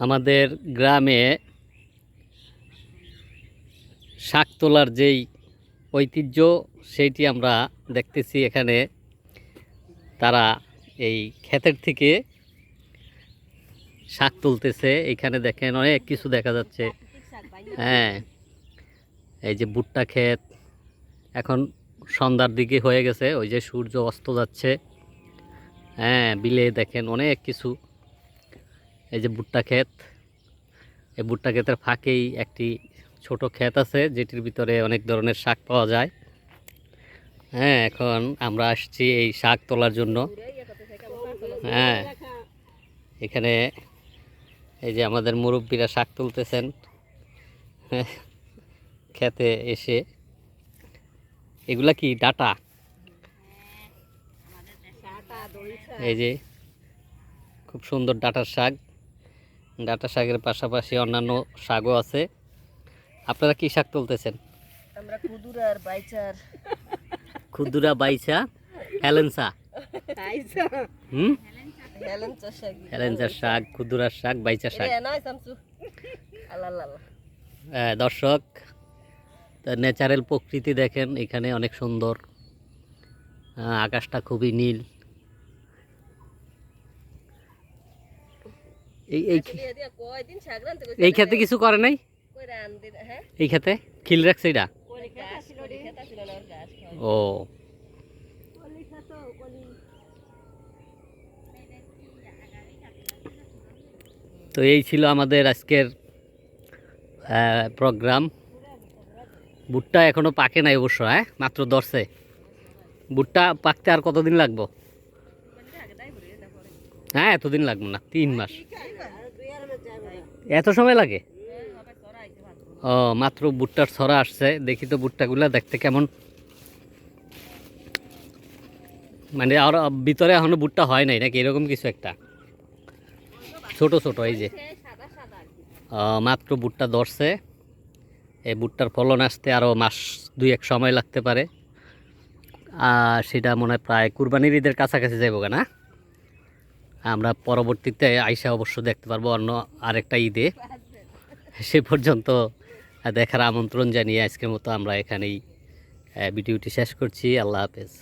আমাদের গ্রামে শাক তোলার যেই ঐতিহ্য, সেইটি আমরা দেখতেছি এখানে। তারা এই ক্ষেতের থেকে শাক তুলতেছে। এখানে দেখেন অনেক কিছু দেখা যাচ্ছে। হ্যাঁ এই যে ভুট্টা ক্ষেত এখন সন্ধ্যার দিকে হয়ে গেছে। ওই যে সূর্য অস্ত যাচ্ছে। হ্যাঁ বিলে দেখেন অনেক কিছু। এই যে ভুট্টা ক্ষেত। এই ভুট্টা ক্ষেতের ফাঁকেই একটি ছোট ক্ষেত আছে যেটির ভিতরে অনেক ধরনের শাক পাওয়া যায়। হ্যাঁ এখন আমরা আসছি এই শাক তোলার জন্য। হ্যাঁ এখানে এই যে আমাদের মুরব্বীরা শাক তুলতেছেন। হ্যাঁ, খেতে এসে। এগুলা কি ডাটা। এই যে খুব সুন্দর ডাটার শাক। ডাটা শাকের পাশাপাশি অন্যান্য শাকও আছে। আপনারা কি শাক তুলতেছেন? আমরা কুদুরার বাইচার। খুদুরা বাইসা হেলেন্সা হুম? হেলেন্সার শাক। খুদুরার শাক বাইচা শাক। দর্শক ন্যাচারাল প্রকৃতি দেখেন এখানে অনেক সুন্দর। আকাশটা খুবই নীল। এই এই এই ক্ষেতে কিছু করে নাই? হ্যাঁ? এই ক্ষেতে? খিল রাখছে এটা খেতা। ও। তো এই ছিল আমাদের আজকের প্রোগ্রাম ভুট্টা এখনও পাকে নাই অবশ্য হ্যাঁ? মাত্র ধরছে। ভুট্টা পাকতে আর কতদিন লাগবো? হ্যাঁ এতদিন লাগবে না, তিন মাস। এত সময় লাগে? ও, মাত্র ভুট্টার ছড়া আসছে, দেখি তো ভুট্টাগুলা দেখতে কেমন। মানে আর ভিতরে এখনও ভুট্টা হয় নাই নাকি? এরকম কিছু একটা। ছোট ছোট, এই যে। মাত্র ভুট্টা ধরছে। এই ভুট্টার ফলন আসতে আরও মাস দুই এক সময় লাগতে পারে। আর সেটা মনে হয় প্রায় কুরবানির ঈদের কাছাকাছি যাইব না? আমরা পরবর্তীতে আইসা অবশ্য দেখতে পারব অন্য আরেকটা ঈদে। সে পর্যন্ত দেখার আমন্ত্রণ জানিয়ে আজকের মতো আমরা এখানেই ভিডিওটি শেষ করছি। আল্লাহ হাফেজ।